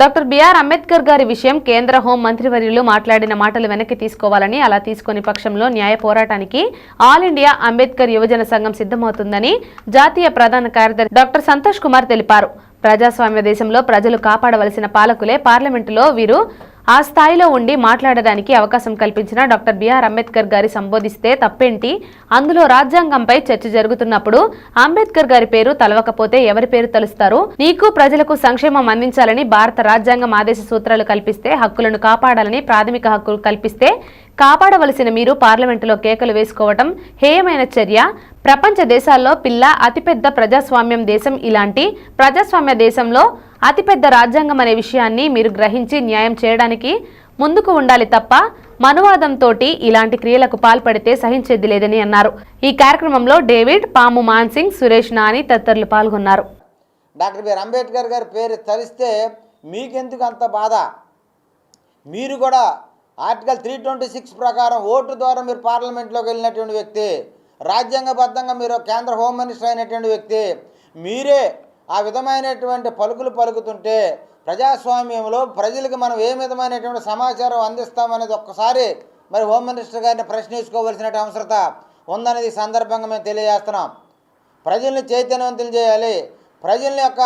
Doctor BR Ambedkar గారి విషయం కేంద్ర హోం మంత్రివర్యులు మాట్లాడిన మాటలు వెనక్కి తీసుకోవాలని అలా తీసుకుని పక్షంలో న్యాయ పోరాటానికి ఆల్ ఇండియా అంబేద్కర్ యువజన సంఘం సిద్ధమవుతుందని జాతీయ ప్రధాన కార్యదర్శి డాక్టర్ సంతోష్ కుమార్ తెలిపారు. ప్రజాస్వామ్య దేశంలో ప్రజలు కాపాడవలసిన పాలకులే పార్లమెంటులో వీరు ఆ స్థాయిలో ఉండి మాట్లాడడానికి అవకాశం కల్పించిన డాక్టర్ బిఆర్ అంబేద్కర్ గారి సంబోధిస్తే తప్పేంటి? అందులో రాజ్యాంగంపై చర్చ జరుగుతున్నప్పుడు అంబేద్కర్ గారి పేరు తలవకపోతే ఎవరి పేరు తలుస్తారు? నీకు ప్రజలకు సంక్షేమం అందించాలని భారత రాజ్యాంగం ఆదేశ సూత్రాలు కల్పిస్తే హక్కులను కాపాడాలని ప్రాథమిక హక్కులు కల్పిస్తే కాపాడవలసిన మీరు పార్లమెంటులో కేకలు వేసుకోవటం హేయమైన చర్య. ప్రపంచ దేశాల్లో పిల్ల అతిపెద్ద ప్రజాస్వామ్యం దేశం ఇలాంటి ప్రజాస్వామ్య దేశంలో అతిపెద్ద రాజ్యాంగం అనే విషయాన్ని మీరు గ్రహించి న్యాయం చేయడానికి ముందుకు ఉండాలి తప్ప మనువాదంతో ఇలాంటి క్రియలకు పాల్పడితే సహించేది లేదని అన్నారు. ఈ కార్యక్రమంలో డేవిడ్ పాము మాన్సింగ్ సురేష్ నాని తదితరులు పాల్గొన్నారు. డాక్టర్ బిఆర్ అంబేద్కర్ గారి పేరు తలిస్తే మీకెందుకు అంత బాధ? మీరు కూడా ఆర్టికల్ త్రీ ట్వంటీ సిక్స్ ప్రకారం ఓటు ద్వారా మీరు పార్లమెంట్లోకి వెళ్ళినటువంటి వ్యక్తి రాజ్యాంగబద్ధంగా మీరు కేంద్ర హోమ్ మినిస్టర్ అయినటువంటి వ్యక్తి మీరే ఆ విధమైనటువంటి పలుకులు పలుకుతుంటే ప్రజాస్వామ్యంలో ప్రజలకు మనం ఏ విధమైనటువంటి సమాచారం అందిస్తామనేది ఒక్కసారి మరి హోమ్ మినిస్టర్ గారిని ప్రశ్నించుకోవాల్సిన అవసరత ఉందనేది సందర్భంగా మేము తెలియజేస్తున్నాం. ప్రజల్ని చైతన్యవంతులు చేయాలి. ప్రజల యొక్క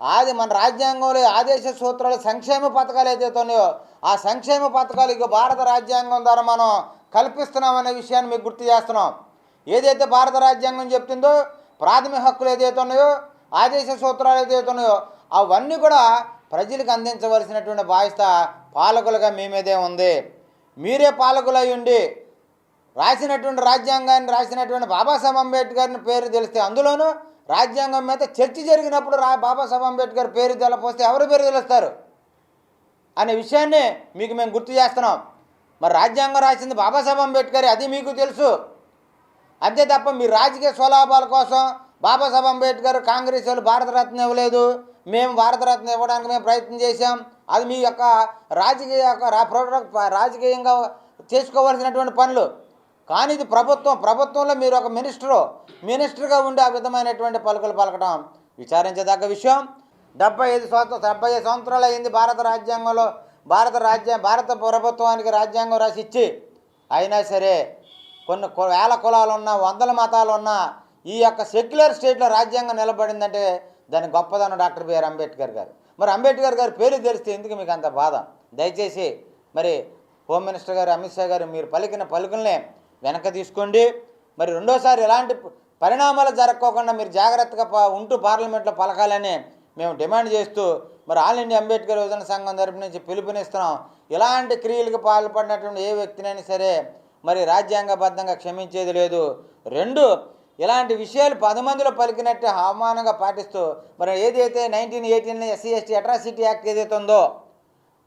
ఆది మన రాజ్యాంగంలో ఆదేశ సూత్రాలు సంక్షేమ పథకాలు ఏదైతే ఉన్నాయో ఆ సంక్షేమ పథకాలు ఇక భారత రాజ్యాంగం ద్వారా మనం కల్పిస్తున్నామనే విషయాన్ని మీకు గుర్తు చేస్తున్నాం. ఏదైతే భారత రాజ్యాంగం చెప్తుందో ప్రాథమిక హక్కులు ఏదైతే ఉన్నాయో ఆదేశ సూత్రాలు ఏదైతే ఉన్నాయో అవన్నీ కూడా ప్రజలకు అందించవలసినటువంటి బాధ్యత పాలకులుగా మీ మీదే ఉంది. మీరే పాలకులు అయి ఉండి రాసినటువంటి రాజ్యాంగాన్ని రాసినటువంటి బాబాసాహెబ్ అంబేద్కర్ని పేరు తెలిస్తే అందులోనూ రాజ్యాంగం మీద చర్చ జరిగినప్పుడు రా బాబాసాహెబ్ అంబేద్కర్ పేరు తెలపోస్తే ఎవరి పేరు తెలుస్తారు? అనే విషయాన్ని మీకు మేము గుర్తు చేస్తున్నాం. మరి రాజ్యాంగం రాసింది బాబాసాహెబ్ అంబేద్కర్ అది మీకు తెలుసు. అంతే తప్ప మీ రాజకీయ స్వలాభాల కోసం బాబాసాహెబ్ అంబేద్కర్ కాంగ్రెస్ వాళ్ళు భారతరత్న ఇవ్వలేదు. మేము భారతరత్న ఇవ్వడానికి మేము ప్రయత్నం చేశాం. అది మీ యొక్క రాజకీయ యొక్క రాజకీయంగా చేసుకోవాల్సినటువంటి పనులు. కానీ ఇది ప్రభుత్వం ప్రభుత్వంలో మీరు ఒక మినిస్టరు మినిస్టర్గా ఉండి ఆ విధమైనటువంటి పలుకులు పలకడం విచారించదగ్గ విషయం. డెబ్బై ఐదు సంవత్సరం డెబ్బై ఐదు సంవత్సరాలు అయింది భారత రాజ్యాంగంలో. భారత రాజ్య భారత ప్రభుత్వానికి రాజ్యాంగం రాసి ఇచ్చి అయినా సరే కొన్ని కు- వేల కులాలు ఉన్నా వందల మతాలు ఉన్నా ఈ యొక్క సెక్యులర్ స్టేట్లో రాజ్యాంగం నిలబడిందంటే దాని గొప్పదనం డాక్టర్ బిఆర్ అంబేద్కర్ గారు. మరి అంబేద్కర్ గారి పేరు తెలిస్తే ఎందుకు మీకు అంత బాధ? దయచేసి మరి హోమ్ మినిస్టర్ గారు అమిత్ షా గారు మీరు పలికిన పలుకులనే వెనక తీసుకోండి. మరి రెండోసారి ఎలాంటి పరిణామాలు జరగకోకుండా మీరు జాగ్రత్తగా ప- ఉంటూ పార్లమెంట్లో పలకాలని మేము డిమాండ్ చేస్తూ మరి ఆల్ ఇండియా అంబేద్కర్ యువజన సంఘం తరపు నుంచి పిలుపునిస్తున్నాం. ఇలాంటి క్రియలకు పాల్పడినటువంటి ఏ వ్యక్తినైనా సరే మరి రాజ్యాంగబద్ధంగా క్షమించేది లేదు. రెండు ఇలాంటి విషయాలు పది మందిలో పలికినట్టు అవమానంగా పాటిస్తూ మరి ఏదైతే nineteen eighteen SC ST atrocity act ఏదైతే ఉందో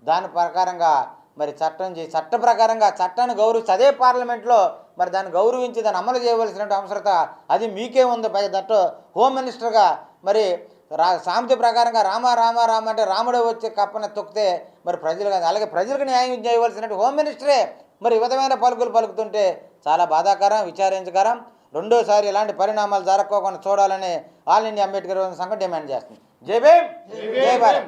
దాని ప్రకారంగా మరి చట్టం చేసి చట్ట ప్రకారంగా చట్టాన్ని గౌరవించి అదే పార్లమెంట్లో మరి దాన్ని గౌరవించి దాన్ని అమలు చేయవలసిన అవసరత అది మీకే ఉంది. పై దట్టు హోమ్ మినిస్టర్గా మరి రా సామెత ప్రకారంగా రామ రామ రామ అంటే రాముడే వచ్చి కప్పన తొక్కితే మరి ప్రజలు అలాగే ప్రజలకు న్యాయం చేయవలసిన హోమ్ మినిస్టరే మరి విధమైన పలుకులు పలుకుతుంటే చాలా బాధాకరం విచారించకరం. రెండోసారి ఇలాంటి పరిణామాలు జరగకోకుండా చూడాలని ఆల్ ఇండియా అంబేద్కర్ సంఘం డిమాండ్ చేస్తుంది. జై భీమ్! జై భారత్!